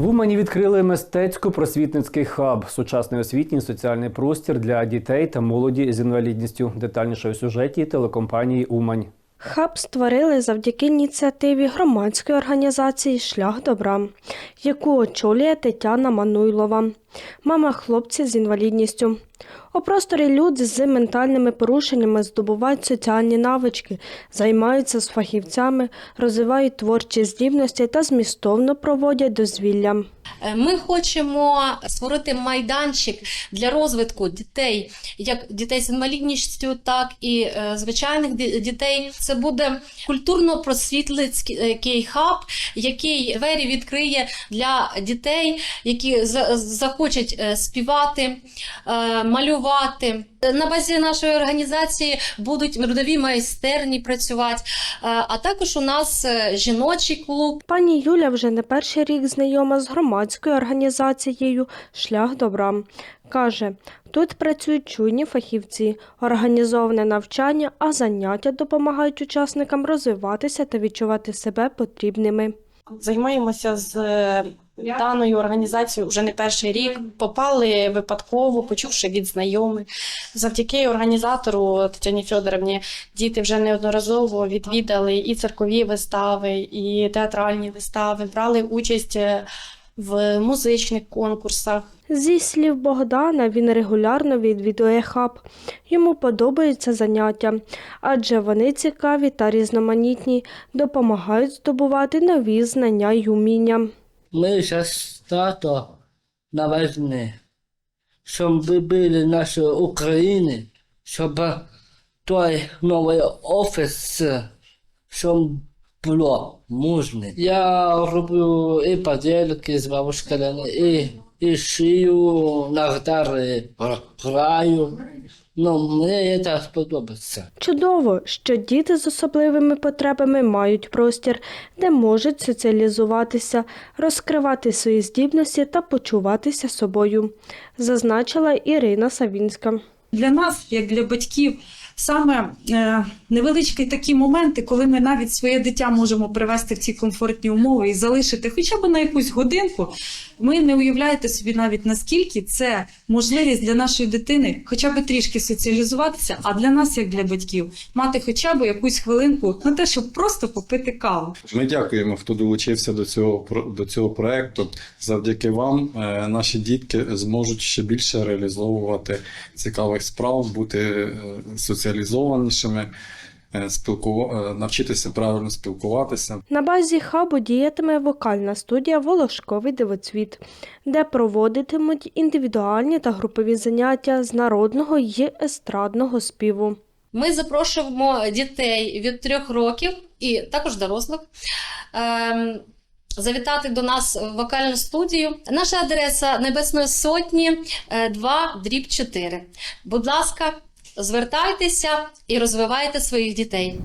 В Умані відкрили мистецько-просвітницький хаб, сучасний освітній соціальний простір для дітей та молоді з інвалідністю. Детальніше у сюжеті телекомпанії Умань. Хаб створили завдяки ініціативі громадської організації Шлях добра, яку очолює Тетяна Мануйлова, мама хлопця з інвалідністю. У просторі люди з ментальними порушеннями здобувають соціальні навички, займаються з фахівцями, розвивають творчі здібності та змістовно проводять дозвілля. Е, Ми хочемо створити майданчик для розвитку дітей, як дітей з інвалідністю, так і е, звичайних дітей. Це буде культурно-просвітницький хаб, який двері відкриє для дітей, які за- захочуть е, співати, е, малювати. На базі нашої організації будуть родові майстерні працювати, е, а також у нас жіночий клуб. Пані Юля вже не перший рік знайома з громадською організацією Шлях добра. Каже, тут працюють чуйні фахівці, організоване навчання, а заняття допомагають учасникам розвиватися та відчувати себе потрібними. Займаємося з даною організацією вже не перший рік. Попали випадково, почувши від знайомих. Завдяки організатору Тетяні Федорівні діти вже неодноразово відвідали і циркові вистави, і театральні вистави, брали участь е, в музичних конкурсах. Зі слів Богдана, він регулярно відвідує хаб. Йому подобаються заняття, адже вони цікаві та різноманітні, допомагають здобувати нові знання й уміння. Мы сейчас тато на войне, щоб ви були наші України, щоб той новий офіс, щоб було можна. Я роблю і поділки з бабушками, і, і шию, на гітарі граю. Ну, мені так сподобається. Чудово, що діти з особливими потребами мають простір, де можуть соціалізуватися, розкривати свої здібності та почуватися собою, зазначила Ірина Савінська. Для нас, як для батьків, саме е, невеличкі такі моменти, коли ми навіть своє дитя можемо привести в ці комфортні умови і залишити хоча б на якусь годинку, ми не уявляєте собі навіть наскільки це можливість для нашої дитини хоча б трішки соціалізуватися, а для нас, як для батьків, мати хоча б якусь хвилинку на те, щоб просто попити каву. Ми дякуємо, хто долучився до цього до цього проекту. Завдяки вам е, наші дітки зможуть ще більше реалізовувати цікавих справ, бути е, соціалізованішими, е, спілкува- е, навчитися правильно спілкуватися. На базі хабу діятиме вокальна студія Волошковий дивоцвіт, де проводитимуть індивідуальні та групові заняття з народного й естрадного співу. Ми запрошуємо дітей від трьох років і також дорослих. ем, Завітати до нас в вокальну студію. Наша адреса Небесної Сотні 2 дріб 4. Будь ласка, звертайтеся і розвивайте своїх дітей.